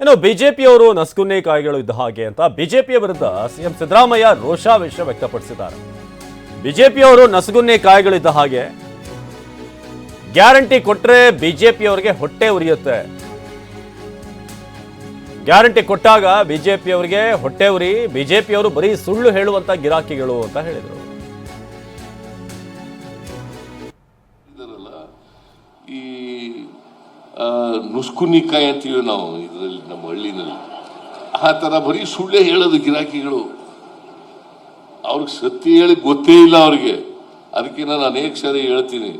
ಇನ್ನು ಬಿಜೆಪಿಯವರು ನಸ್ಕುನ್ನಿ ಕಾಯಿಗಳು ಇದ್ದ ಹಾಗೆ ಅಂತ ಬಿಜೆಪಿಯ ವಿರುದ್ಧ ಸಿಎಂ ಸಿದ್ದರಾಮಯ್ಯ ರೋಷಾವೇಶ ವ್ಯಕ್ತಪಡಿಸಿದ್ದಾರೆ. ಬಿಜೆಪಿಯವರು ನಸಗುನ್ನಿ ಕಾಯಿಗಳಿದ್ದ ಹಾಗೆ ಗ್ಯಾರಂಟಿ ಕೊಟ್ರೆ ಬಿಜೆಪಿಯವರಿಗೆ ಹೊಟ್ಟೆ ಉರಿಯುತ್ತೆ. ಗ್ಯಾರಂಟಿ ಕೊಟ್ಟಾಗ ಬಿಜೆಪಿಯವರಿಗೆ ಹೊಟ್ಟೆ ಉರಿ, ಬಿಜೆಪಿಯವರು ಬರೀ ಸುಳ್ಳು ಹೇಳುವಂತ ಗಿರಾಕಿಗಳು ಅಂತ ಹೇಳಿದರು. ನುಸ್ಕುನಿಕಾಯಿ ಅಂತೀವಿ ನಾವು ಇದರಲ್ಲಿ, ನಮ್ಮ ಹಳ್ಳಿನಲ್ಲಿ. ಆ ಥರ ಬರೀ ಸುಳ್ಳೇ ಹೇಳೋದು ಗಿರಾಕಿಗಳು. ಅವ್ರಿಗೆ ಸತ್ಯ ಹೇಳಿ ಗೊತ್ತೇ ಇಲ್ಲ ಅವ್ರಿಗೆ. ಅದಕ್ಕೆ ನಾನು ಅನೇಕ ಸಾರಿ ಹೇಳ್ತೀನಿ.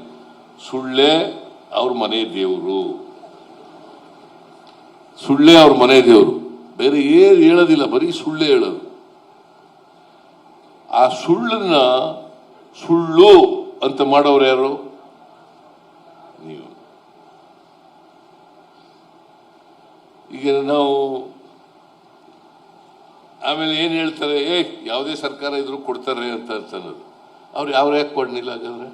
ಸುಳ್ಳೇ ಅವ್ರ ಮನೆ ದೇವರು. ಸುಳ್ಳೇ ಅವ್ರ ಮನೆ ದೇವರು. ಬೇರೆ ಏನು ಹೇಳೋದಿಲ್ಲ, ಬರೀ ಸುಳ್ಳೇ ಹೇಳೋದು. ಆ ಸುಳ್ಳನ್ನ ಸುಳ್ಳು ಅಂತ ಮಾಡೋರು ಯಾರು ನೀವು ಈಗ ನಾವು ಆಮೇಲೆ ಏನು ಹೇಳ್ತಾರೆ ಏ ಯಾವುದೇ ಸರ್ಕಾರ ಇದ್ರೂ ಕೊಡ್ತಾರೆ ಅಂತ ಅನ್ನೋದು. ಅವ್ರು ಯಾವ ಯಾಕೆ ಕೊಡ್ಲಿಲ್ಲ ಹಾಗಾದ್ರೆ?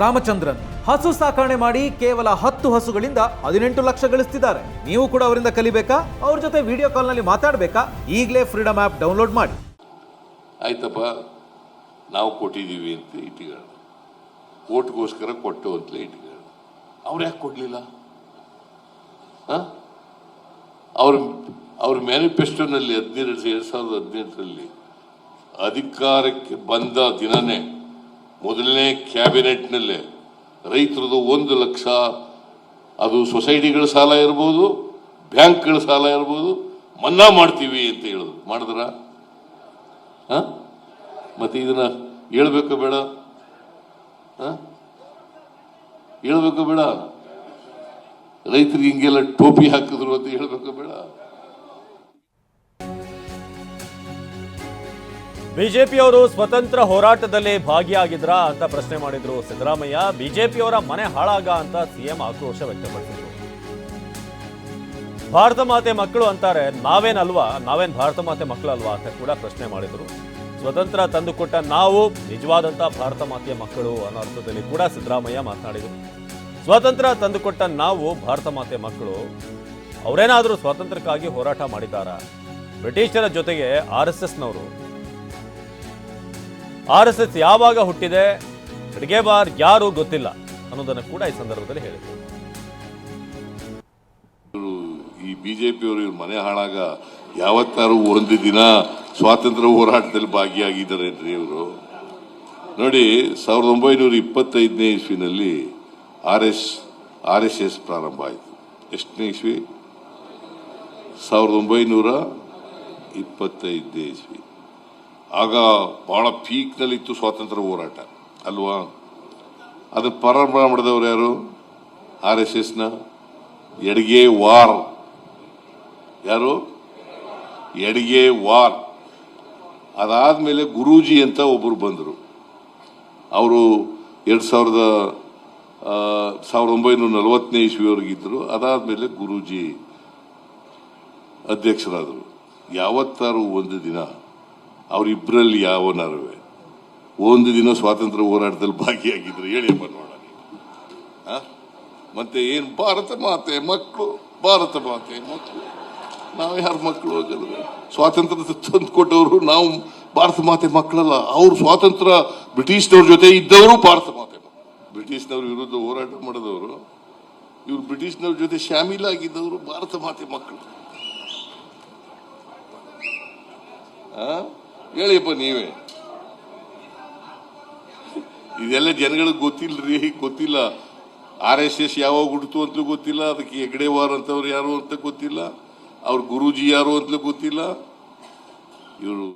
ರಾಮಚಂದ್ರನ್ ಹಸು ಸಾಕಣೆ ಮಾಡಿ ಕೇವಲ ಹತ್ತು ಹಸುಗಳಿಂದ ಹದಿನೆಂಟು ಲಕ್ಷ ಗಳಿಸ್ತಿದ್ದಾರೆ. ನೀವು ಕೂಡ ಅವರಿಂದ ಕಲಿಬೇಕಾ? ಅವ್ರ ಜೊತೆ ವಿಡಿಯೋ ಕಾಲ್ನಲ್ಲಿ ಮಾತಾಡಬೇಕಾ? ಈಗಲೇ ಫ್ರೀಡಮ್ ಆಪ್ ಡೌನ್ಲೋಡ್ ಮಾಡಿ. ಆಯ್ತಪ್ಪ ನಾವು ಕೊಟ್ಟಿದ್ದೀವಿ ಅಂತ ಇಟ್ಟಿಗಳ ಓಟ್ಗೋಸ್ಕರ ಕೊಟ್ಟು ಅಂತಲೇ ಇಟ್ಟಿಗಳ ಅವ್ರು ಯಾಕೆ ಕೊಡ್ಲಿಲ್ಲ? ಹ? ಅವ್ರ ಅವ್ರ ಮ್ಯಾನಿಫೆಸ್ಟೋನಲ್ಲಿ ಹದಿನೆಂಟು ಎರಡು ಸಾವಿರದ ಹದಿನೆಂಟರಲ್ಲಿ ಅಧಿಕಾರಕ್ಕೆ ಬಂದ ದಿನನೇ ಮೊದಲನೇ ಕ್ಯಾಬಿನೆಟ್ನಲ್ಲೇ ರೈತರದು ಒಂದು ಲಕ್ಷ, ಅದು ಸೊಸೈಟಿಗಳ ಸಾಲ ಇರ್ಬೋದು, ಬ್ಯಾಂಕ್ಗಳ ಸಾಲ ಇರ್ಬೋದು, ಮನ್ನಾ ಮಾಡ್ತೀವಿ ಅಂತ ಹೇಳೋದು ಮಾಡಿದ್ರ ಹ? ಮತ್ತೆ ಇದನ್ನ ಹೇಳ್ಬೇಕು ಬೇಡ? ಹೇಳ್ಬೇಕು ಬೇಡ ರೈತರಿಗೆ ಹಿಂಗೆಲ್ಲ ಟೋಪಿ ಹಾಕಿದ್ರು ಅಂತ ಹೇಳಬೇಕು ಬೇಡ. ಬಿಜೆಪಿಯವರು ಸ್ವತಂತ್ರ ಹೋರಾಟದಲ್ಲಿ ಭಾಗಿಯಾಗಿದ್ರಾ ಅಂತ ಪ್ರಶ್ನೆ ಮಾಡಿದ್ರು ಸಿದ್ದರಾಮಯ್ಯ. ಬಿಜೆಪಿಯವರ ಮನೆ ಹಾಳಾಗ ಅಂತ ಸಿಎಂ ಆಕ್ರೋಶ ವ್ಯಕ್ತಪಡಿಸಿದ್ರು. ಭಾರತ ಮಾತೆ ಮಕ್ಕಳು ಅಂತಾರೆ, ನಾವೇನಲ್ವಾ? ನಾವೇನ್ ಭಾರತ ಮಾತೆ ಮಕ್ಕಳಲ್ವಾ ಅಂತ ಕೂಡ ಪ್ರಶ್ನೆ ಮಾಡಿದ್ರು. ಸ್ವತಂತ್ರ ತಂದುಕೊಟ್ಟ ನಾವು ನಿಜವಾದಂತ ಭಾರತ ಮಾತೆಯ ಮಕ್ಕಳು ಅನ್ನೋ ಅರ್ಥದಲ್ಲಿ ಕೂಡ ಸಿದ್ದರಾಮಯ್ಯ ಮಾತನಾಡಿದರು. ಸ್ವಾತಂತ್ರ್ಯ ತಂದುಕೊಟ್ಟ ನಾವು ಭಾರತ ಮಾತೆ ಮಕ್ಕಳು, ಅವರೇನಾದರೂ ಸ್ವಾತಂತ್ರ್ಯಕ್ಕಾಗಿ ಹೋರಾಟ ಮಾಡಿದ್ದಾರಾ? ಬ್ರಿಟಿಷರ ಜೊತೆಗೆ ಆರ್ ಎಸ್ ಎಸ್ನವರು. ಆರ್ ಎಸ್ ಎಸ್ ಯಾವಾಗ ಹುಟ್ಟಿದೆ? ಅಡಿಗೆ ಬಾರ್ ಯಾರು ಗೊತ್ತಿಲ್ಲ? ಅನ್ನೋದನ್ನು ಕೂಡ ಈ ಸಂದರ್ಭದಲ್ಲಿ ಹೇಳಿದರು. ಈ ಬಿಜೆಪಿಯವರು ಇವ್ರ ಮನೆ ಹಾಳಾಗ ಯಾವತ್ತಾರು ಒಂದು ದಿನ ಸ್ವಾತಂತ್ರ್ಯ ಹೋರಾಟದಲ್ಲಿ ಭಾಗಿಯಾಗಿದ್ದಾರೆ ಇವರು? ನೋಡಿ, ಸಾವಿರದ ಒಂಬೈನೂರ ಇಪ್ಪತ್ತೈದನೇ ಇಸ್ವಿನಲ್ಲಿ R S R S S ಪ್ರಾರಂಭ ಆಯಿತು. ಎಷ್ಟನೇ ಇಸ್ವಿ? ಸಾವಿರದ ಒಂಬೈನೂರ ಇಪ್ಪತ್ತೈದನೇ ಇಸ್ವಿ. ಆಗ ಬಹಳ ಪೀಕ್ನಲ್ಲಿತ್ತು ಸ್ವಾತಂತ್ರ್ಯ ಹೋರಾಟ, ಅಲ್ವಾ? ಅದು ಪ್ರಾರಂಭ ಮಾಡಿದವರು ಯಾರು? ಆರ್ ಎಸ್ ಎಸ್ನ ಎಡ್ಗೆ ವಾರ್. ಯಾರು? ಎಡ್ಗೆ ವಾರ್. ಅದಾದ್ಮೇಲೆ ಗುರೂಜಿ ಅಂತ ಒಬ್ಬರು ಬಂದರು. ಅವರು ಎರಡು ಸಾವಿರದ ಸಾವಿರದ ಒಂಬೈನೂರ ನಲವತ್ತನೇ ಇಸ್ವಿಯವರೆಗಿದ್ದರು ಅದಾದ್ಮೇಲೆ ಗುರೂಜಿ ಅಧ್ಯಕ್ಷರಾದರು. ಯಾವತ್ತಾರು ಒಂದು ದಿನ ಅವರಿಬ್ಬರಲ್ಲಿ ನರವೇ ಒಂದು ದಿನ ಸ್ವಾತಂತ್ರ್ಯ ಹೋರಾಟದಲ್ಲಿ ಭಾಗಿಯಾಗಿದ್ರು. ಹೇಳಿಯಪ್ಪ ನೋಡೋಣ ಆ? ಮತ್ತೆ ಏನು? ಭಾರತ ಮಾತೆ, ಮಕ್ಕಳು. ಭಾರತ ಮಾತೆ, ಮಕ್ಕಳು. ನಾವು ಯಾರು ಮಕ್ಕಳು ಸ್ವಾತಂತ್ರ್ಯ ತಂದು ಕೊಟ್ಟವರು ನಾವು ಭಾರತ ಮಾತೆ ಮಕ್ಕಳಲ್ಲ. ಅವ್ರು ಸ್ವಾತಂತ್ರ್ಯ ಬ್ರಿಟಿಷ್ನವ್ರ ಜೊತೆ ಇದ್ದವರು ಭಾರತ ಮಾತೆ. ಬ್ರಿಟಿಷ್ನವ್ರ ವಿರುದ್ಧ ಹೋರಾಟ ಮಾಡಿದವರು, ಇವ್ರು ಬ್ರಿಟಿಷ್ನವ್ರ ಜೊತೆ ಶಾಮೀಲಾಗಿದ್ದವರು ಭಾರತ ಮಾತೆ ಮಕ್ಕಳು? ಹೇಳಿಯಪ್ಪ ನೀವೇ. ಇದೆಲ್ಲ ಜನಗಳಿಗೆ ಗೊತ್ತಿಲ್ರಿ, ಗೊತ್ತಿಲ್ಲ. ಆರ್ ಎಸ್ ಎಸ್ ಯಾವಾಗ ಹುಡ್ತು ಅಂತಲೂ ಗೊತ್ತಿಲ್ಲ, ಅದಕ್ಕೆ ಹೆಗ್ಡೆವಾರ್ ಅಂತವ್ರು ಯಾರು ಅಂತ ಗೊತ್ತಿಲ್ಲ, ಅವ್ರ ಗುರೂಜಿ ಯಾರು ಅಂತಲೂ ಗೊತ್ತಿಲ್ಲ. ಇವರು